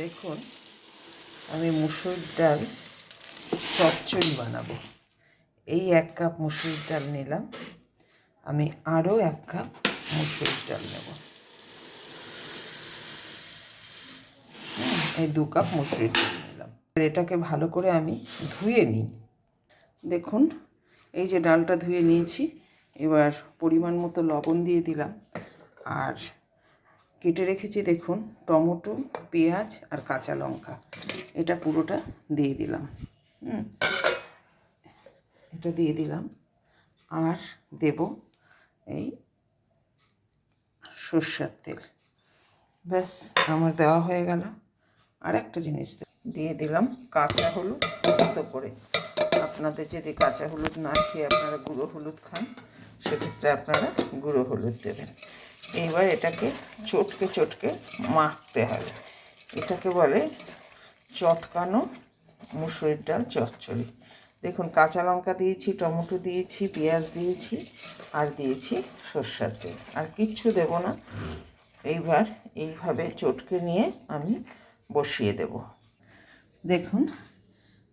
দেখুন, আমি মুসুর ডাল চচ্চড়ি বানাবো। এই এক কাপ মুসুর ডাল নিলাম। আমি আরও এক কাপ মুসুর ডাল নেব। এই দু কাপ মুসুর ডাল নিলাম। এটাকে ভালো করে আমি ধুয়ে নিই। দেখুন, এই যে ডালটা ধুয়ে নিয়েছি, এবার পরিমাণ মতো লবণ দিয়ে দিলাম। আর কেটে রেখেছি, দেখুন, টমেটো, পেঁয়াজ আর কাঁচা লঙ্কা। এটা পুরোটা দিয়ে দিলাম, হুম। এটা দিয়ে দিলাম। আর দেব এই সর্ষের তেল। ব্যাস, আমার দেওয়া হয়ে গেল। আর একটা জিনিস দিয়ে দিলাম কাঁচা হলুদ তো করে। আপনাদের যদি কাঁচা হলুদ না খেয়ে আপনারা গুঁড়ো হলুদ খান, সেক্ষেত্রে আপনারা গুঁড়ো হলুদ দেবেন। এইবার এটাকে চটকে চটকে মাখতে হবে। এটাকে বলে চটকানো মুসুরির ডাল চচ্চড়ি। দেখুন, কাঁচা লঙ্কা দিয়েছি, টমেটো দিয়েছি, পেঁয়াজ দিয়েছি আর দিয়েছি সর্ষের তেল। আর কিচ্ছু দেব না। এইবার এইভাবে চটকে নিয়ে আমি বসিয়ে দেব। দেখুন,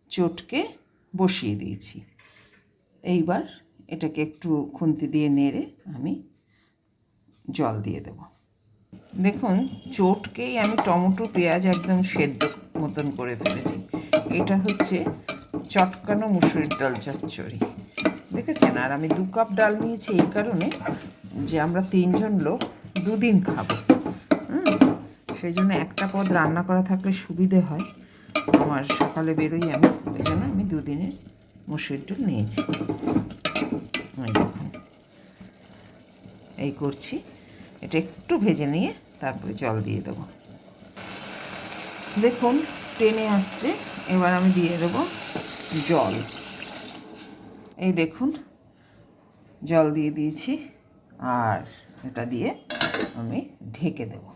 চটকে বসিয়ে দিয়েছি। এইবার এটাকে একটু খুন্তি দিয়ে নেড়ে আমি জল দিয়ে দেব। দেখুন, চটকেই আমি টমেটো, পেঁয়াজ একদম সেদ্ধ মতন করে ফেলেছি। এটা হচ্ছে চটকানো মুসুরির ডাল চচ্চড়ি। দেখেছেন? আর আমি দু কাপ ডাল নিয়েছি এই কারণে যে আমরা তিনজন লোক দুদিন খাব। সেই জন্য একটা পদ রান্না করা থাকলে সুবিধে হয়। আমার সকালে বেরোই আমি। এই জন্য আমি দুদিনের মুসুরির ডাল নিয়েছি। এই করছি। এটা একটু ভেজে নিয়ে তারপরে জল দিয়ে দেবো। দেখুন, টেনে আসছে। এবার আমি দিয়ে দেবো জল। এই দেখুন, জল দিয়ে দিয়েছি। আর এটা দিয়ে আমি ঢেকে দেবো।